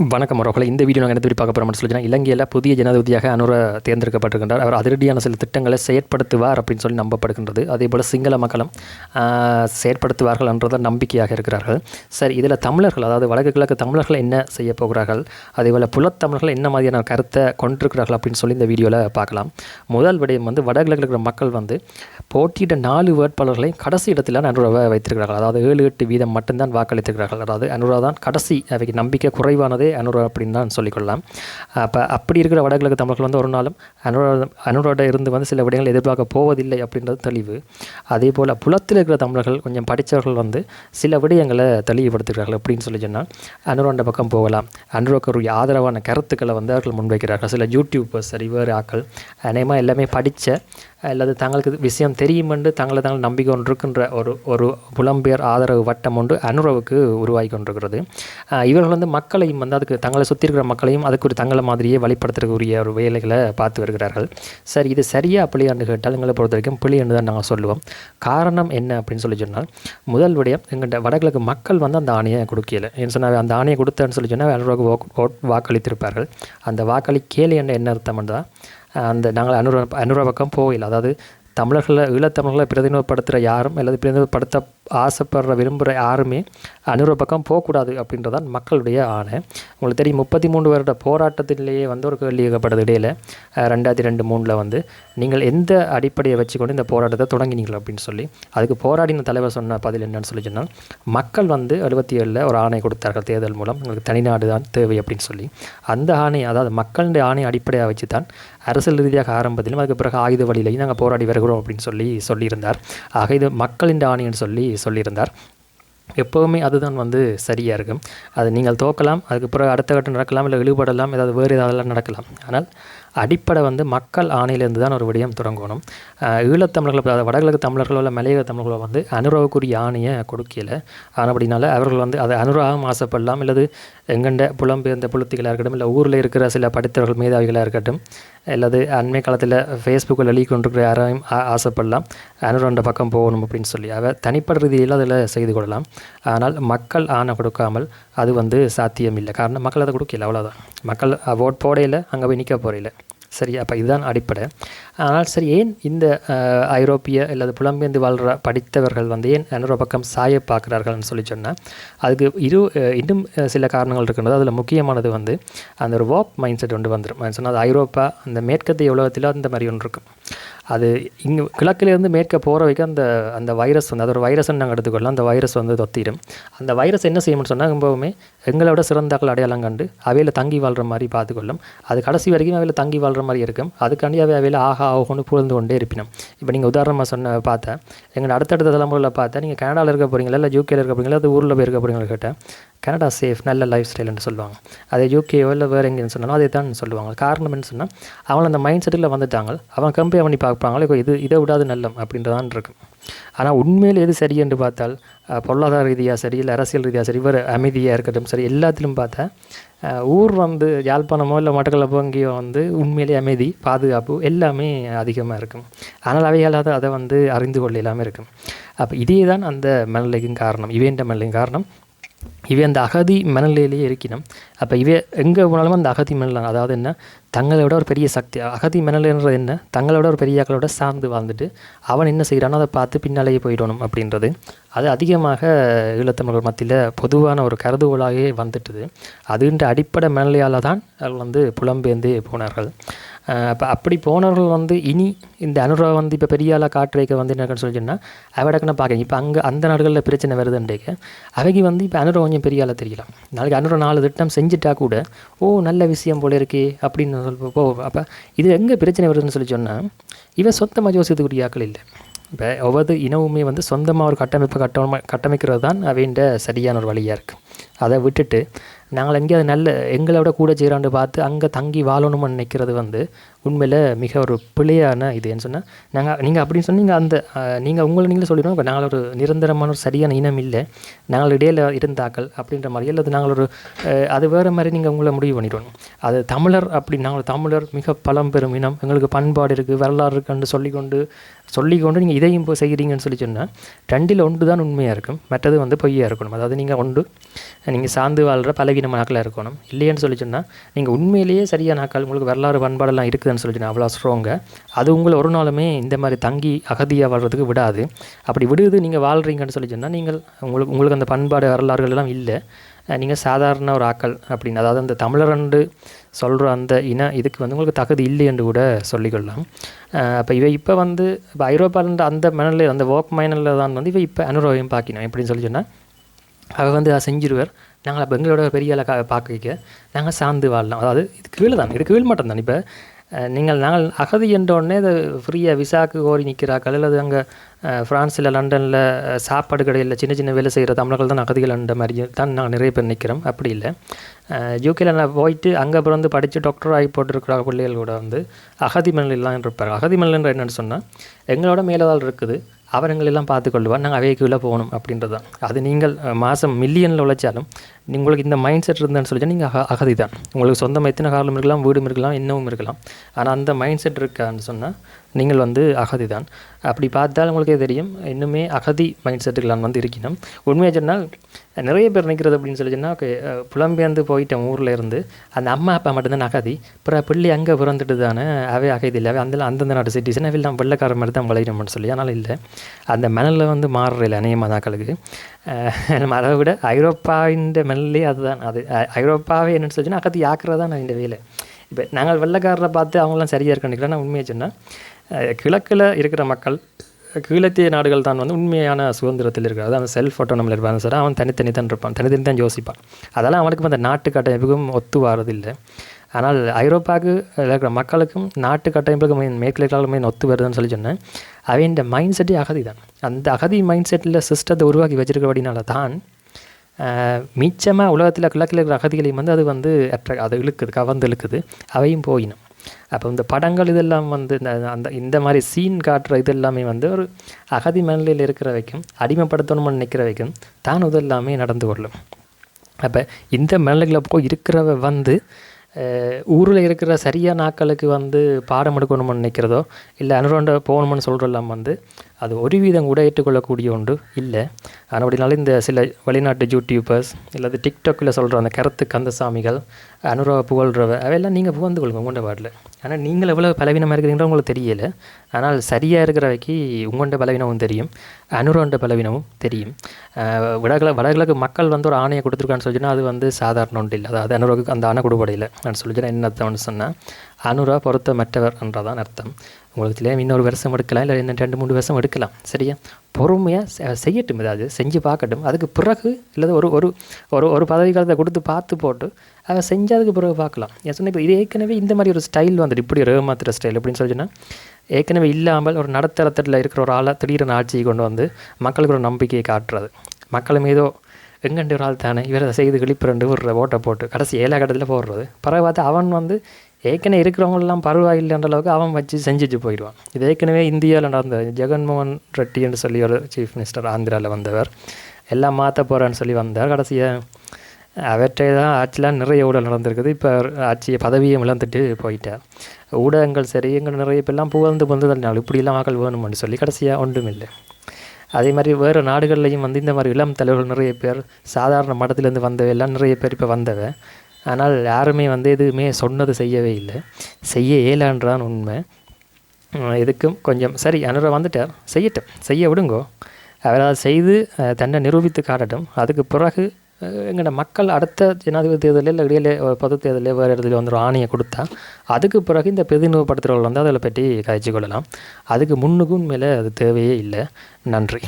வணக்கம் உறவுகளை இந்த வீடியோ நாங்கள் என்ன பார்க்க போகிறோம்னு சொல்லி இலங்கையில் புதிய ஜனாதிபதியாக அனுர தேர்ந்தெடுக்கப்பட்டிருக்கின்றார். அவர் அதிரடியான சில திட்டங்களை செயற்படுத்துவார் அப்படின்னு சொல்லி நம்பப்படுகின்றது. அதே போல் சிங்கள மக்களும் செயற்படுத்துவார்கள் என்றதை நம்பிக்கையாக இருக்கிறார்கள். சரி இதில் தமிழர்கள் அதாவது வடக்கு கிழக்கு தமிழர்கள் என்ன செய்ய போகிறார்கள்? அதே போல் புலத்தமிழர்கள் என்ன மாதிரியான கருத்தை கொண்டிருக்கிறார்கள் அப்படின்னு சொல்லி இந்த வீடியோவில் பார்க்கலாம். முதல் விடயம் வந்து வடகிழக்கு இருக்கிற மக்கள் வந்து போட்டியிட்ட நாலு வேட்பாளர்களை கடைசி இடத்தில் அனுராவை வைத்திருக்கிறார்கள். அதாவது ஏழு எட்டு வீதம் மட்டும்தான் வாக்களித்திருக்கிறார்கள். அதாவது அனுரா தான் கடைசி அவைக்கு நம்பிக்கை குறைவானது என்பதே அனுரா அப்படின்னு தான் சொல்லிக்கொள்ளலாம். அப்போ அப்படி இருக்கிற வடகிழக்கு தமிழர்கள் வந்து ஒரு நாளும் அனுரா அனுரோட இருந்து வந்து சில விடயங்கள் எதிர்பார்க்க போவதில்லை அப்படின்றது தெளிவு. அதே போல் புலத்தில் இருக்கிற தமிழர்கள் கொஞ்சம் படித்தவர்கள் வந்து சில விடயங்களை தெளிவுபடுத்துகிறார்கள் அப்படின்னு சொல்லி சொன்னால் அனுரோண்ட பக்கம் போகலாம். அனுரோக்கருடைய ஆதரவான கருத்துக்களை வந்து அவர்கள் முன்வைக்கிறார்கள். சில யூடியூபர்ஸ் சரி வேறு ஆக்கள் அநேகமாக எல்லாமே படித்த அல்லது தங்களுக்கு விஷயம் தெரியும் என்று தங்களை தாங்கள் நம்பிக்கை ஒன்று இருக்கின்ற ஒரு ஒரு புலம்பெயர் ஆதரவு வட்டம் ஒன்று அனுரவுக்கு உருவாகி கொண்டிருக்கிறது. இவர்கள் வந்து மக்களையும் வந்து அதுக்கு தங்களை சுற்றி இருக்கிற மக்களையும் அதுக்கு ஒரு தங்களை மாதிரியே வழிபடுத்துறக்கூடிய ஒரு வேலைகளை பார்த்து வருகிறார்கள். சரி இது சரியா பிள்ளையாண்டு கேட்டால் எங்களை பொறுத்த வரைக்கும் பிள்ளையாண்டு தான் நாங்கள் சொல்லுவோம். காரணம் என்ன அப்படின்னு சொல்லி சொன்னால் முதல் விடயம் எங்கள்கிட்ட வடகிழக்கு மக்கள் வந்து அந்த ஆணையை கொடுக்கல. ஏன்னு சொன்னால் அந்த ஆணையை கொடுத்தேன்னு சொல்லி சொன்னால் அனுராவுக்கு வாக்களித்திருப்பார்கள். அந்த வாக்களிக்கேலை என்ன என்ன அர்த்தம் தான் அந்த நாங்கள் அனுர அனுர பக்கம் போகல. அதாவது தமிழர்களை ஈழத்தமிழர்களை பிரதிநிதிப்படுத்துகிற யாரும் அல்லது பிரதிநிதிப்படுத்த ஆசைப்படுற விரும்புகிற யாருமே அனுர பக்கம் போகக்கூடாது அப்படின்றதான் மக்களுடைய ஆணை. உங்களுக்கு தெரியும் முப்பத்தி மூணு வருட போராட்டத்திலேயே வந்து ஒரு கேள்வி கேட்கப்பட்டது இடையில ரெண்டாயிரத்தி ரெண்டு மூணில் வந்து நீங்கள் எந்த அடிப்படையை வச்சுக்கொண்டு இந்த போராட்டத்தை தொடங்கினீங்கள் அப்படின்னு சொல்லி அதுக்கு போராடின தலைவர் சொன்ன பதில் என்னன்னு சொல்லி சொன்னால் மக்கள் வந்து எழுபத்தி ஏழில் ஒரு ஆணை கொடுத்தார்கள் தேர்தல் மூலம் உங்களுக்கு தனிநாடு தான் தேவை அப்படின்னு சொல்லி. அந்த ஆணை அதாவது மக்களுடைய ஆணை அடிப்படையாக வச்சு தான் அரசியல் ரீதியாக ஆரம்பத்திலும் அதுக்கு பிறகு ஆயுத வழியிலையும் நாங்கள் போராடி வருகிறோம் அப்படின்னு சொல்லி சொல்லியிருந்தார். ஆக இது மக்களின் ஆணைன்னு சொல்லி சொல்லியிருந்தார். எப்போவுமே அதுதான் வந்து சரியாக இருக்கும். அது நீங்கள் தோக்கலாம் அதுக்கு பிறகு அடுத்த கட்டம் நடக்கலாம் இல்லை இழுபடலாம் ஏதாவது வேறு ஏதாவது நடக்கலாம். ஆனால் அடிப்படை வந்து மக்கள் ஆணையிலேருந்து தான் ஒரு விடயம் தொடங்கணும். ஈழத்தமிழர்கள் அதாவது வடகிழக்கு தமிழர்களோ இல்லை மலையக தமிழர்களோ வந்து அனுரவக்குரிய ஆணையை கொடுக்கல. ஆனால் அப்படினால அவர்கள் வந்து அதை அனுராகம் ஆசைப்படலாம். இல்லது எங்கண்ட புலம்பெயர்ந்த புலத்திகளாக இருக்கட்டும் இல்லை ஊரில் இருக்கிற சில படித்தவர்கள் மேதாவிகளாக இருக்கட்டும் அல்லது அண்மை காலத்தில் ஃபேஸ்புக்கில் எழுதி கொண்டிருக்கிற யாரையும் ஆசைப்படலாம். அனுரண்ட பக்கம் போகணும் அப்படின்னு சொல்லி அவ தனிப்பட்ட ரீதியில் அதில் செய்து கொள்ளலாம். ஆனால் மக்கள் ஆணை கொடுக்காமல் அது வந்து சாத்தியம் இல்லை காரணம் மக்கள் அதை கொடுக்கல அவ்வளோதான் மக்கள் ஓட் போடையில் அங்கே போய் நிற்க போறையில். சரி அப்போ இதுதான் அடிப்படை. ஆனால் சரி ஏன் இந்த ஐரோப்பிய அல்லது புலம்பெயர்ந்து வாழ்கிற படித்தவர்கள் வந்து ஏன் அனுர பக்கம் சாய பார்க்குறார்கள்னு சொல்லி சொன்னால் அதுக்கு இரு இன்னும் சில காரணங்கள் இருக்கின்றது. அதில் முக்கியமானது வந்து அந்த ஒரு வாப் மைண்ட் செட் ஒன்று வந்துடும் சொன்னால் அது ஐரோப்பா அந்த மேற்கத்திய உலகத்தில் அந்த மாதிரி ஒன்று இருக்கும். அது இங்கே கிழக்கிலேருந்து மேற்க போகிற வரைக்கும் அந்த அந்த வைரஸ் வந்து அது ஒரு வைரஸ்ன்னு நாங்கள் எடுத்துக்கொள்ளலாம். அந்த வைரஸ் வந்து தொத்திடும் அந்த வைரஸ் என்ன செய்யணும்னு சொன்னால் ரொம்பவுமே எங்களை விட சிறந்தாக்கள் அடையாளம் கண்டு அவையில் தங்கி வாழ்கிற மாதிரி பார்த்துக்கொள்ளும். அது கடைசி வரைக்கும் அவையில் தங்கி வாழ்கிற மாதிரி இருக்கும். அதுக்காண்டி அவை அவையில் ஆகா ஆகும்னு புகழ்ந்து கொண்டே இருப்பினோம். இப்போ நீங்கள் உதாரணமாக சொன்ன பார்த்தேன் எங்கள் அடுத்தடுத்த தலைமுறையில் பார்த்தேன் நீங்கள் கனடாவில் இருக்க போகிறீங்களா இல்லை யூகேயில் இருக்க போகிறீங்களா அது ஊரில் போய் இருக்க போகிறீங்களா கேட்டேன் கனடா சேஃப் நல்ல லைஃப் ஸ்டைல்னு சொல்லுவாங்க. அதே யூகேயோ இல்லை வேறு எங்கேன்னு சொன்னாலும் அதே தான் சொல்லுவாங்க. காரணம் என்ன சொன்னால் அவங்க அந்த மைண்ட் செட்டில் வந்துட்டாங்க. அவன் கம்பேர் பண்ணி பார்ப்பாங்களே இது இதை விடாது நல்லம் அப்படின்றதான் இருக்கும் ஆனால் உண்மையில் எது சரி என்று பார்த்தால் பொருளாதார ரீதியாக சரி இல்லை அரசியல் ரீதியாக சரி வேறு அமைதியாக இருக்கட்டும் சரி எல்லாத்திலும் பார்த்தா ஊர் வந்து யாழ்ப்பாணமோ இல்லை மட்டக்களப்போ எங்கேயோ வந்து உண்மையிலே அமைதி பாதுகாப்பு எல்லாமே அதிகமாக இருக்கும். ஆனால் அவைகளால் அதை வந்து அறிந்து கொள்ள இல்லாமல் இருக்கும். அப்போ இதே தான் அந்த மனநிலைக்கும் காரணம் இவேண்ட மனநிலைக்கும் காரணம். இவை அந்த அகதி மனநிலையிலேயே இருக்கணும் அப்போ இவை எங்கே போனாலும் அந்த அகதி மனநிலை அதாவது என்ன? தங்களை விட ஒரு பெரிய சக்தி. அகதி மனநிலைன்றது என்ன? தங்களை விட ஒரு பெரிய ஆக்களோட சார்ந்து வாழ்ந்துட்டு அவன் என்ன செய்கிறானோ அதை பார்த்து பின்னாலேயே போயிடணும் அப்படின்றது. அது அதிகமாக ஈழத்தமிழர் மத்தியில் பொதுவான ஒரு கருதுகோளாகவே வந்துட்டுது. அதுன்ற அடிப்படை மனநிலையால் தான் அவர்கள் வந்து புலம்பெயர்ந்து போனார்கள். அப்போ அப்படி போனவர்கள் வந்து இனி இந்த அனுரா வந்து இப்போ பெரிய ஆளாக காட்டு வந்து என்னன்னு சொல்லி சொன்னால் அவடக்குன்னு பார்க்க இப்போ அங்கே அந்த நாடுகளில் பிரச்சனை வருதுன்றேக்க அவைக்கு வந்து இப்போ அனுரா கொஞ்சம் பெரிய ஆளாக தெரியலாம். நாளைக்கு அனுரா நாலு திட்டம் செஞ்சுட்டா கூட ஓ நல்ல விஷயம் போல இருக்கே அப்படின்னு சொல் போ அப்போ இது எங்கே பிரச்சனை வருதுன்னு சொல்லி சொன்னால் இவன் சொந்தமாக யோசிக்கக்கூடிய ஆக்கள் இல்லை. இப்போ ஒவ்வொரு இனவுமே வந்து சொந்தமாக ஒரு கட்டமைப்பு கட்டமை கட்டமைக்கிறது தான் அவைண்ட சரியான ஒரு வழியாக இருக்குது அதை விட்டுட்டு நாங்கள் எங்கேயாவது நல்ல எங்களை விட கூட செய்கிறான்னு பார்த்து அங்கே தங்கி வாழணும்னு நினைக்கிறது வந்து உண்மையில் மிக ஒரு பிழையான இதுன்னு சொன்னால் நாங்கள் நீங்கள் அப்படின்னு சொன்னீங்க அந்த நீங்கள் உங்களை நீங்களே சொல்லிடுவோம் இப்போ நாங்கள் ஒரு நிரந்தரமான ஒரு சரியான இனம் இல்லை. நாங்கள் இடையில் இருந்தாக்கள் அப்படின்ற மாதிரி அல்லது நாங்கள் ஒரு அது வேறு மாதிரி நீங்கள் உங்களை முடிவு பண்ணிடணும். அது தமிழர் அப்படி நாங்கள் தமிழர் மிக பழம்பெரும் இனம். எங்களுக்கு பண்பாடு இருக்குது வரலாறு இருக்குன்னு சொல்லிக்கொண்டு சொல்லிக்கொண்டு நீங்கள் இதையும் இப்போ செய்கிறீங்கன்னு சொல்லி சொன்னால் ரெண்டில் ஒன்று தான் உண்மையாக இருக்கும். மற்றது வந்து பொய்யாக இருக்கணும். அதாவது நீங்கள் ஒன்று நீங்கள் சார்ந்து வாழ்கிற பலவீனமான ஆக்களாக இருக்கணும். இல்லைன்னு சொல்லி சொன்னால் நீங்கள் உண்மையிலேயே சரியான ஆக்கள் உங்களுக்கு வரலாறு பண்பாடெல்லாம் இருக்குதுன்னு சொல்லி சொன்னால் அவ்வளோ ஸ்ட்ராங்க அது உங்களை ஒரு நாளுமே இந்த மாதிரி தங்கி அகதியாக வாழ்கிறதுக்கு விடாது. அப்படி விடுது நீங்கள் வாழ்கிறீங்கன்னு சொல்லி சொன்னால் நீங்கள் உங்களுக்கு உங்களுக்கு அந்த பண்பாடு வரலாறுகள் எல்லாம் இல்லை. நீங்கள் சாதாரண ஒரு ஆக்கள் அப்படின்னு அதாவது அந்த தமிழரண்டு சொல்கிற அந்த இன இதுக்கு வந்து உங்களுக்கு தகுதி இல்லை என்று கூட சொல்லிக்கொள்ளலாம். அப்போ இவை இப்போ வந்து இப்போ ஐரோப்பாவில் அந்த மணலில் அந்த ஒர்க் மைனலில் தான் வந்து இவை இப்போ அனுரோகம் பார்க்கணும் எப்படின்னு சொல்லி சொன்னால் அவர் வந்து அதை செஞ்சிருவார். நாங்கள் அப்போ எங்களோட பெரிய ஆளை கா பார்க்க வைக்க நாங்கள் சார்ந்து வாழலாம் அதாவது இது கீழே தான் இது கீழ் மட்டும் தான். இப்போ நீங்கள் நாங்கள் அகதி என்ற உடனே ஃப்ரீயாக விசாக்கு கோரி நிற்கிறாக்கள் அல்லது அங்கே ஃப்ரான்ஸில் லண்டனில் சாப்பாடு கடையில் சின்ன சின்ன வேலை செய்கிற தமிழர்கள் தான் அகதிகள் என்ற மாதிரி தான் நாங்கள் நிறைய பேர் நிற்கிறோம் அப்படி இல்லை. யூகேல நான் போயிட்டு அங்கே பிறந்து படித்து டாக்டர் ஆகி போட்டிருக்கிற பிள்ளைகள் கூட வந்து அகதி மணலாம் இருப்பார் அகதி மணல் என்னென்னு சொன்னால் எங்களோட மேலதால் இருக்குது. அவர் எங்களெல்லாம் நாங்கள் அவைக்குள்ளே போகணும் அப்படின்றது தான். அது நீங்கள் மாதம் மில்லியனில் உழைச்சாலும் உங்களுக்கு இந்த மைண்ட் செட் இருந்தேன்னு சொல்லி நீங்கள் அக அகதி தான். உங்களுக்கு சொந்தமாக எத்தனை காரணம் இருக்கலாம் வீடும் இருக்கலாம் இன்னமும் இருக்கலாம். ஆனால் அந்த மைண்ட் செட் இருக்கான்னு சொன்னால் நீங்கள் வந்து அகதி தான். அப்படி பார்த்தால் உங்களுக்கே தெரியும் இன்னுமே அகதி மைண்ட் செட்டுக்கெல்லாம் வந்து இருக்கணும் உண்மையாக சொன்னால் நிறைய பேர் நிற்கிறது அப்படின்னு சொல்லி சொன்னால் ஓகே புலம்பெயர்ந்து போயிட்டேன் ஊரில் இருந்து. அந்த அம்மா அப்பா மட்டும்தான் அகதி. அப்புறம் பிள்ளை அங்கே பிறந்துட்டு தானே அவை அகதி இல்லை. அவை அந்த அந்தந்த நாட்டு சிட்டிசன் அவை எல்லாம் வெள்ளக்கார மாதிரி தான் வளையணும்னு சொல்லி. அதனால் இல்லை. அந்த மணலில் வந்து மாறுறில்லை அநேகமாக தாக்களுக்கு நம்ம அதை விட ஐரோப்பாவின் மணல்லே அதுதான். அது ஐரோப்பாவே என்னென்னு சொல்லிச்சுன்னா அகதி ஆக்குறது தான் இந்த வேலை. இப்போ நாங்கள் வெள்ளைக்காரரை பார்த்து அவங்களாம் சரியாக இருக்கணும் நான் உண்மையை சொன்னால் கிழக்கில் இருக்கிற மக்கள் கீழத்திய நாடுகள் தான் வந்து உண்மையான சுதந்திரத்தில் இருக்கிறது அதாவது செல்ஃப் ஆட்டோனமில் இருப்பாங்க சார். அவன் தனித்தனி தான் இருப்பான். தனித்தனி தான் யோசிப்பான். அதெல்லாம் அவனுக்கு அந்த நாட்டு கட்டமைப்புக்கும் ஒத்து வாரதில்லை ஆனால் ஐரோப்பாவுக்கு இருக்கிற மக்களுக்கும் நாட்டு கட்டமைப்புக்கு மெயின் மேற்கிழக்கால ஒத்து வருதுன்னு சொல்லி சொன்னேன் அவன் மைண்ட் செட்டே அகதி தான் அந்த அகதி மைண்ட் செட்டில் சிஸ்டத்தை உருவாக்கி வச்சிருக்கிறபடினால தான் மிச்சமாக உலகத்தில் கிழக்கில் இருக்கிற அகதிகளையும் வந்து அது வந்து அட்ராக்ட் அது இழுக்குது கவர்ந்து இழுக்குது. அவையும் போயினும் அப்போ இந்த படங்கள் இதெல்லாம் வந்து இந்த அந்த இந்த மாதிரி சீன் காட்டுற இது எல்லாமே வந்து ஒரு அகதி மனநிலையில் இருக்கிற வைக்கும் அடிமைப்படுத்தணும்னு நினைக்கிற வைக்கும் தான் இது எல்லாமே நடந்து கொள்ளும் அப்போ இந்த மனநிலைகளை போய் இருக்கிறவ வந்து ஊரில் இருக்கிற சரியான ஆட்களுக்கு வந்து பாடம் எடுக்கணும்னு நினைக்கிறதோ இல்லை அனுரோண்ட போகணும்னு சொல்கிறெல்லாம் வந்து அது ஒரு வீதம் கூட ஏற்றுக்கொள்ளக்கூடிய ஒன்று இல்லை. ஆனால் அப்படினாலும் இந்த சில வெளிநாட்டு யூடியூபர்ஸ் இல்லாத டிக்டாக்கில் சொல்கிற அந்த கருத்து கந்தசாமிகள் அனுரவ புகழ்றவ அவையெல்லாம் நீங்கள் புகழ்ந்து கொள்ளுங்க உங்கள்கிட்ட பாட்டில் ஆனால் நீங்கள் எவ்வளோ பலவீனமாக இருக்கிறீங்களோ உங்களுக்கு தெரியலை. ஆனால் சரியாக இருக்கிற வைக்கி உங்கள்கிட்ட பலவீனமும் தெரியும் அனுரோண்ட பலவீனமும் தெரியும். அஹ் வடகிழ வடகிழக்கு மக்கள் வந்து ஒரு ஆணையை கொடுத்துருக்கான்னு சொல்லிச்சுன்னா அது வந்து சாதாரண ஒன்று இல்லை. அதாவது அனுரோக்கு அந்த ஆணை கொடுப்படையில் நான் சொல்லிச்சுன்னா என்ன சொன்னால் அனுரா பொறுத்த மற்றவர் என்றதான் அர்த்தம். உங்களுக்கு இன்னொரு வருஷம் எடுக்கலாம் இல்லை இன்னும் ரெண்டு மூணு வருஷம் எடுக்கலாம். சரியா? பொறுமையாக செய்யட்டும் ஏதாவது செஞ்சு பார்க்கட்டும். அதுக்கு பிறகு இல்லை ஒரு ஒரு ஒரு ஒரு பதவி காலத்தை கொடுத்து பார்த்து போட்டு அதை செஞ்சதுக்கு பிறகு பார்க்கலாம். ஏன் சொன்னால் இப்போ இது ஏற்கனவே இந்த மாதிரி ஒரு ஸ்டைல் வந்துட்டு இப்படி ஒரு ஏமாத்துற ஸ்டைல் எப்படின்னு சொல்லிச்சுன்னா ஏற்கனவே இல்லாமல் ஒரு நடுத்தரத்தில் இருக்கிற ஒரு ஆளை திடீரென ஆட்சியை கொண்டு வந்து மக்களுக்கு ஒரு நம்பிக்கையை காட்டுறது. மக்களும் ஏதோ எங்கண்டு ஒரு ஆள் தானே இவரை செய்து கிளிப்புரண்டு விடுற ஓட்டை போட்டு கடைசி ஏழா கட்டத்தில் போடுறது. பிறகு பார்த்து அவன் வந்து ஏற்கனவே இருக்கிறவங்களெல்லாம் பரவாயில்லைன்ற அளவுக்கு அவன் வச்சு செஞ்சுட்டு போயிடுவான். இது ஏற்கனவே இந்தியாவில் நடந்த ஜெகன்மோகன் ரெட்டி என்று சொல்லி ஒரு சீஃப் மினிஸ்டர் ஆந்திராவில் வந்தவர். எல்லாம் மாற்ற போகிறான்னு சொல்லி வந்தார். கடைசியாக அவற்றை தான் ஆட்சிலாம் நிறைய ஊழல் நடந்திருக்குது. இப்போ ஆட்சியை பதவியை இழந்துட்டு போயிட்டார். ஊடகங்கள் சரி எங்கள் நிறைய பேர்லாம் புகழ்ந்து வந்ததுனால இப்படிலாம் மக்கள் வேணும்னு சொல்லி கடைசியாக ஒன்றும் இல்லை அதே மாதிரி வேறு நாடுகள்லையும் வந்து இந்த மாதிரி இளம் தலைவர்கள் நிறைய பேர் சாதாரண மடத்துலேருந்து வந்தவை எல்லாம் நிறைய பேர் இப்போ வந்தவ. ஆனால் யாருமே வந்து எதுவுமே சொன்னது செய்யவே இல்லை. செய்ய இயலான்றான் உண்மை. எதுக்கும் கொஞ்சம் சரி அனுர வந்துட்டார். செய்யட்டும் செய்ய விடுங்கோ. அவர் அதை செய்து தன்னை நிரூபித்து காட்டட்டும். அதுக்கு பிறகு எங்களோட மக்கள் அடுத்த ஜனாதிபதி தேர்தலில் இல்லை இடையில ஒரு பொது தேர்தலில் வேறு இடத்துல வந்து ஒரு ஆணையை கொடுத்தா அதுக்கு பிறகு இந்த பிரதிநிதிப்படுத்துகிறவர்கள் வந்து அதில் பற்றி கதைச்சு கொள்ளலாம். அதுக்கு முன்னுக்கும் மேலே அது தேவையே இல்லை. நன்றி.